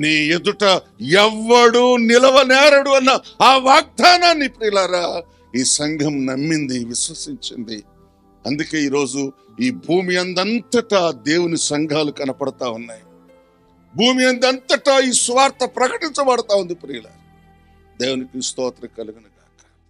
నీ ఎదుట ఎవ్వడు నిలవనేరడు అన్న ఆ వాగ్దానాన్ని ప్రియులారా ఈ సంఘం నమ్మింది విశ్వసించింది. అందుకే ఈరోజు ఈ భూమి అందంతటా దేవుని సంఘాలు కనపడతా ఉన్నాయి. భూమి అందంతటా ఈ స్వార్థ ప్రకటించబడతా ఉంది ప్రియుల దేవునికి స్తోత్ర కలుగును.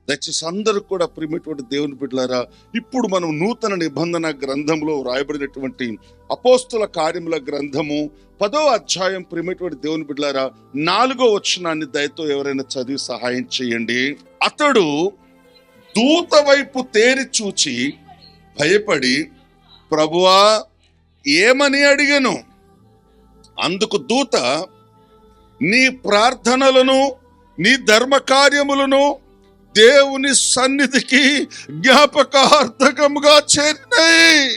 దయచేసి అందరూ కూడా ప్రియమైనటువంటి దేవుని బిడ్డలారా ఇప్పుడు మనం నూతన నిబంధన గ్రంథంలో రాయబడినటువంటి అపోస్తుల కార్యముల గ్రంథము పదో అధ్యాయం ప్రియమైనటువంటి దేవుని బిడ్డలారా నాలుగో వచనాన్ని దయతో ఎవరైనా చదివి సహాయం చేయండి. అతడు దూత వైపు తేరి చూచి భయపడి ప్రభువా ఏమని అడిగాను? అందుకు దూత నీ ప్రార్థనలను నీ ధర్మ కార్యములను దేవుని సన్నిధికి జ్ఞాపకార్థకముగా చేరినాయి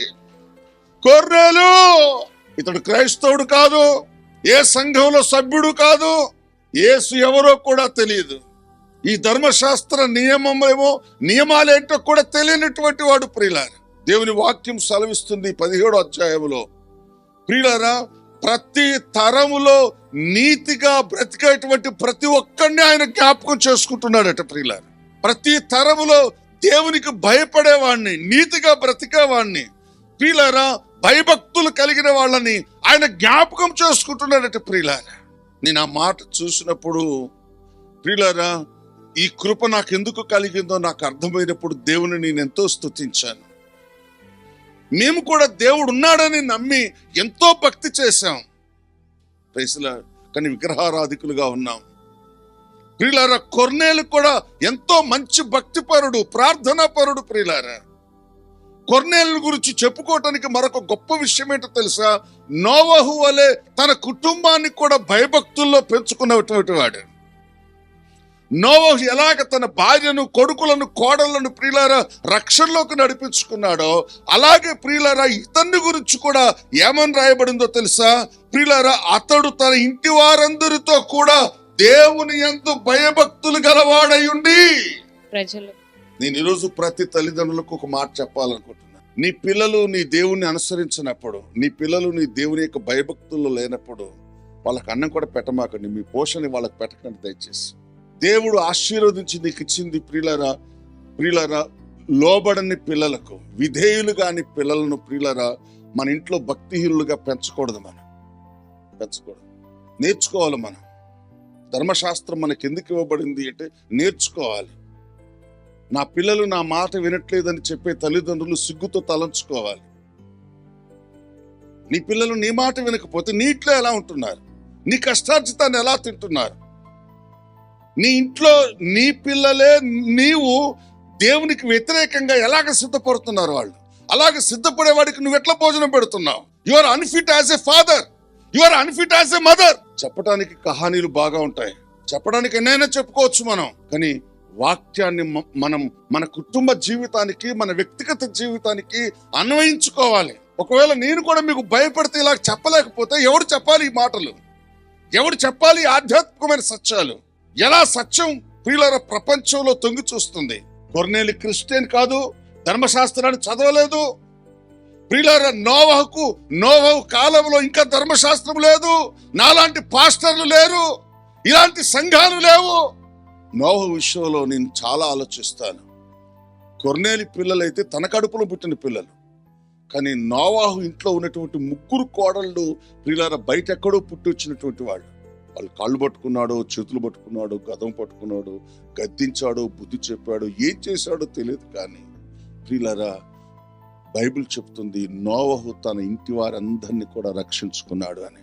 కొర్రెలు ఇతడు క్రైస్తవుడు కాదు ఏ సంఘంలో సభ్యుడు కాదు ఏసు ఎవరో కూడా తెలియదు. ఈ ధర్మశాస్త్ర నియమమేమో నియమాలేంటో కూడా తెలియనటువంటి వాడు ప్రియులారు. దేవుని వాక్యం సెలవిస్తుంది పదిహేడు అధ్యాయంలో. ప్రియులారా ప్రతి తరములో నీతిగా బ్రతికేటువంటి ప్రతి ఒక్కరిని ఆయన జ్ఞాపకం చేసుకుంటున్నాడట ప్రియులారు. ప్రతి తరములో దేవునికి భయపడేవాడిని నీతిగా బ్రతికేవాడిని ప్రియులారా భయభక్తులు కలిగిన వాళ్ళని ఆయన జ్ఞాపకం చేసుకుంటున్నాడట ప్రియులారా. నేను ఆ మాట చూసినప్పుడు ప్రియులారా ఈ కృప నాకు ఎందుకు కలిగిందో నాకు అర్థమైనప్పుడు దేవుని నేను ఎంతో స్తుతించాను. మేము కూడా దేవుడు ఉన్నాడని నమ్మి ఎంతో భక్తి చేశాం. ప్రైసులా కానీ విగ్రహారాధికులుగా ఉన్నాం. ప్రియులారా కొర్నేలు కూడా ఎంతో మంచి భక్తిపరుడు ప్రార్థనా పరుడు ప్రియులారా. కొర్నేలు గురించి చెప్పుకోవటానికి మరొక గొప్ప విషయం ఏంటో తెలుసా? నోవహు వలె తన కుటుంబాన్ని కూడా భయభక్తుల్లో పెంచుకున్నటువంటి వాడు. నోవహు ఎలాగ తన భార్యను కొడుకులను కోడళ్ళను ప్రియులారా రక్షణలోకి నడిపించుకున్నాడో అలాగే ప్రియులారా ఇతన్ని గురించి కూడా ఏమని రాయబడిందో తెలుసా? ప్రియులారా అతడు తన ఇంటి వారందరితో కూడా దేవుని ఎందు భయభక్తులు గలవాడై ఉండి ప్రజలు. నేను ఈరోజు ప్రతి తల్లిదండ్రులకు ఒక మాట చెప్పాలనుకుంటున్నా. నీ పిల్లలు నీ దేవుణ్ణి అనుసరించినప్పుడు నీ పిల్లలు నీ దేవుని యొక్క భయభక్తుల్లో లేనప్పుడు వాళ్ళకి అన్నం కూడా పెట్టమాకండి. మీ పోషణ వాళ్ళకి పెట్టకండి దయచేసి. దేవుడు ఆశీర్వదించి నీకు ఇచ్చింది ప్రియులరా ప్రియులరా లోబడని పిల్లలకు విధేయులు కాని పిల్లలను ప్రియులరా మన ఇంట్లో భక్తిహీనులుగా పెంచకూడదు మనం. పెంచకూడదు. నేర్చుకోవాలి మనం. ధర్మశాస్త్రం మనకి ఎందుకు ఇవ్వబడింది అంటే నేర్చుకోవాలి. నా పిల్లలు నా మాట వినట్లేదని చెప్పే తల్లిదండ్రులు సిగ్గుతో తలంచుకోవాలి. నీ పిల్లలు నీ మాట వినకపోతే నీ ఇంట్లో ఎలా ఉంటున్నారు? నీ కష్టార్జితాన్ని ఎలా తింటున్నారు? నీ ఇంట్లో నీ పిల్లలే నీవు దేవునికి వ్యతిరేకంగా ఎలాగ సిద్ధపడుతున్నారు వాళ్ళు? అలాగే సిద్ధపడేవాడికి నువ్వు ఎట్లా భోజనం పెడుతున్నావు? You are unfit as a father you are unfit as a mother చెప్పడానికి కహానీలు బాగా ఉంటాయి. చెప్పడానికి ఎన్నైనా చెప్పుకోవచ్చు మనం. కానీ వాక్యాన్ని మనం మన కుటుంబ జీవితానికి మన వ్యక్తిగత జీవితానికి అన్వయించుకోవాలి. ఒకవేళ నేను కూడా మీకు భయపడితే ఇలా చెప్పలేకపోతే ఎవరు చెప్పాలి ఈ మాటలు? ఎవరు చెప్పాలి ఆధ్యాత్మికమైన సత్యాలు? ఎలా సత్యం ప్రియుల ప్రపంచంలో తొంగి చూస్తుంది? కొర్నేలు క్రిస్టియన్ కాదు ధర్మశాస్త్రాన్ని చదవలేదు ప్రియులార నోవహకు నోవహు కాలంలో ఇంకా ధర్మశాస్త్రం లేదు నాలాంటి పాస్టర్లు లేరు ఇలాంటి సంఘాలు లేవు. నోవహు విషయంలో నేను చాలా ఆలోచిస్తాను. కొర్నేలి పిల్లలైతే తన కడుపులో పుట్టిన పిల్లలు. కానీ నోవాహు ఇంట్లో ఉన్నటువంటి ముగ్గురు కోడళ్ళు ప్రియులార బయట ఎక్కడో పుట్టి వచ్చినటువంటి వాళ్ళు. వాళ్ళు కాళ్ళు పట్టుకున్నాడు చేతులు పట్టుకున్నాడు గదం పట్టుకున్నాడు గద్దించాడు బుద్ధి చెప్పాడు ఏం చేశాడో తెలియదు కానీ ప్రియులారా బైబిల్ చెప్తుంది నోవహు తన ఇంటి వారందరినీ కూడా రక్షించుకున్నాడు అని.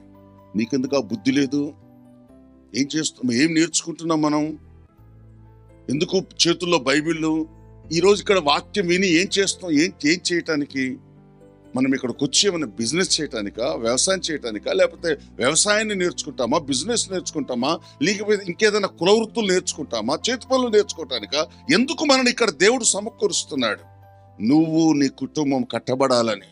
నీకెందుకు ఆ బుద్ధి లేదు? ఏం చేస్తున్నాం? ఏం నేర్చుకుంటున్నాం మనం? ఎందుకు చేతుల్లో బైబిళ్ళు? ఈరోజు ఇక్కడ వాక్యం విని ఏం చేస్తాం ఏం ఏం చేయటానికి? మనం ఇక్కడికి వచ్చి ఏమైనా బిజినెస్ చేయటానికా? వ్యవసాయం చేయటానికా? లేకపోతే వ్యవసాయాన్ని నేర్చుకుంటామా? బిజినెస్ నేర్చుకుంటామా? లేకపోతే ఇంకేదైనా కులవృత్తులు నేర్చుకుంటామా? చేతి పనులు నేర్చుకోవటానికా ఎందుకు మనని ఇక్కడ దేవుడు సమకూరుస్తున్నాడు? నువ్వు నీ కుటుంబం కట్టబడాలని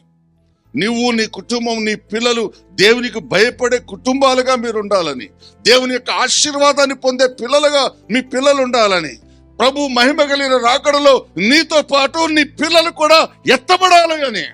నువ్వు నీ కుటుంబం నీ పిల్లలు దేవునికి భయపడే కుటుంబాలుగా మీరు ఉండాలని దేవుని యొక్క ఆశీర్వాదాన్ని పొందే పిల్లలుగా మీ పిల్లలు ఉండాలని ప్రభు మహిమ కలిగిన రాకడలో నీతో పాటు నీ పిల్లలు కూడా ఎత్తబడాలి